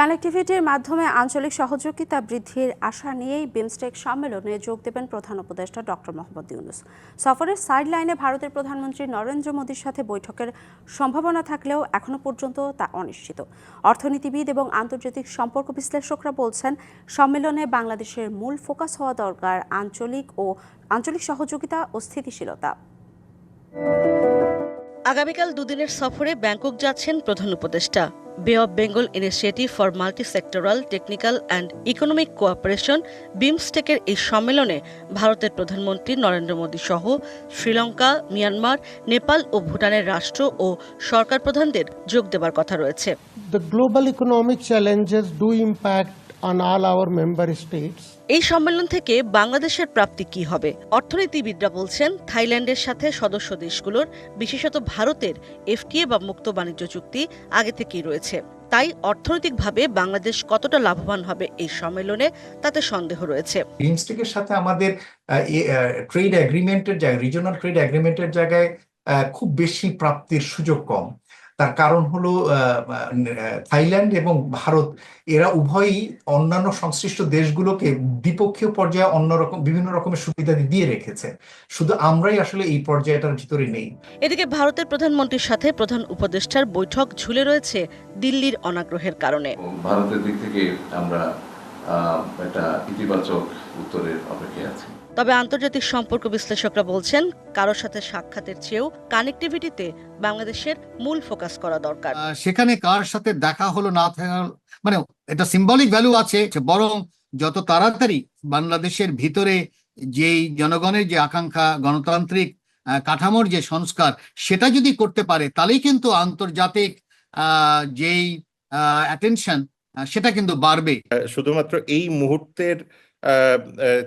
কানেক্টিভিটির মাধ্যমে আঞ্চলিক সহযোগিতা বৃদ্ধির আশা নিয়েই বিমস্টেক সম্মেলনে যোগ দেবেন প্রধান উপদেষ্টা ডক্টর মোহাম্মদ ইউনুস। সফরের সাইড লাইনে ভারতের প্রধানমন্ত্রী নরেন্দ্র মোদীর সাথে বৈঠকের সম্ভাবনা থাকলেও এখনও পর্যন্ত তা অনিশ্চিত। অর্থনীতিবিদ এবং আন্তর্জাতিক সম্পর্ক বিশ্লেষকরা বলছেন, সম্মেলনে বাংলাদেশের মূল ফোকাস হওয়া দরকার আঞ্চলিক ও আঞ্চলিক সহযোগিতা ও স্থিতিশীলতা। আগামীকাল দুদিনের সফরে ব্যাংকক যাচ্ছেন প্রধান উপদেষ্টা। Bay of Bengal initiative for multi sectoral technical and economic cooperation বিমস্টেকের এই সম্মেলনে ভারতের প্রধানমন্ত্রী নরেন্দ্র মোদী সহ শ্রীলঙ্কা, মিয়ানমার, নেপাল ও ভুটানের রাষ্ট্র ও সরকার প্রধানদের যোগ দেবার কথা রয়েছে the global economic challenges do impact on all our member states. এই সম্মেলন থেকে বাংলাদেশের প্রাপ্তি কি হবে? অর্থনীতিবিদরা বলছেন, থাইল্যান্ডের সাথে সদস্য দেশগুলোর, বিশেষত ভারতের, এফটিএ বা মুক্ত বাণিজ্য চুক্তি আগে থেকেই রয়েছে। তাই অর্থনৈতিকভাবে বাংলাদেশ কতটা লাভবান হবে এই সম্মেলনে তাতে সন্দেহ রয়েছে। বিমস্টেকের সাথে আমাদের ট্রেড এগ্রিমেন্টের জায়গায় রিজনাল ট্রেড এগ্রিমেন্টের জায়গায় খুব বেশি প্রাপ্তির সুযোগ কম। তার কারণ হলো থাইল্যান্ড এবং ভারত এরা উভয়ই অন্যান্য সংশ্লিষ্ট দেশগুলোকে দ্বিপক্ষীয় পর্যায়ে অন্য রকম বিভিন্ন রকমের সুবিধা দিয়ে রেখেছে। শুধু আমরাই আসলে এই পর্যায়টার ভিতরে নেই। এদিকে ভারতের প্রধানমন্ত্রীর সাথে প্রধান উপদেষ্টার বৈঠক ঝুলে রয়েছে দিল্লির অনাগ্রহের কারণে। ভারতের দিক থেকে আমরা একটা ইতিবাচক উত্তরের অপেক্ষায় আছি। তবে আন্তর্জাতিক সম্পর্ক বিশ্লেষকরা বলছেন কারোর সাথে সাক্ষাতের চেয়েও কানেক্টিভিটিতে বাংলাদেশের মূল ফোকাস করা দরকার। সেখানে কার সাথে দেখা হলো না মানে এটা সিম্বলিক ভ্যালু আছে বরং যত তাড়াতাড়ি বাংলাদেশের ভিতরে যেই জনগণের যে আকাঙ্ক্ষা গণতান্ত্রিক আহ, কাঠামোর যে সংস্কার সেটা যদি করতে পারে তাহলেই কিন্তু আন্তর্জাতিক আহ, যেই অ্যাটেনশন সেটা কিন্তু বাড়বে শুধুমাত্র এই মুহূর্তের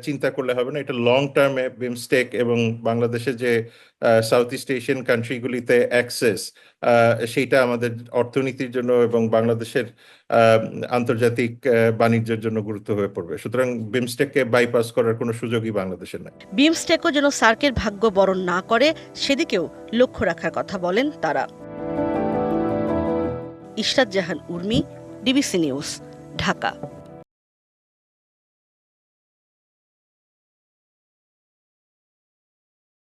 চিন্তা করলে হবে না এটা লং টার্মে বিমস্টেক এবং বাংলাদেশের যে সাউথ ইস্ট এশিয়ান কান্ট্রিগুলিতে অ্যাক্সেস সেইটা আমাদের অর্থনীতির জন্য এবং বাংলাদেশের আহ, আন্তর্জাতিক আহ, বাণিজ্যের জন্য গুরুত্ব হয়ে পড়বে। সুতরাং বিমস্টেককে বাইপাস করার কোনো সুযোগই বাংলাদেশের নাই। বিমস্টেকও যেন সার্কের ভাগ্য বরণ না করে সেদিকেও লক্ষ্য রাখার কথা বলেন তারা। Ishrat Jahan Urmi DBC news Dhaka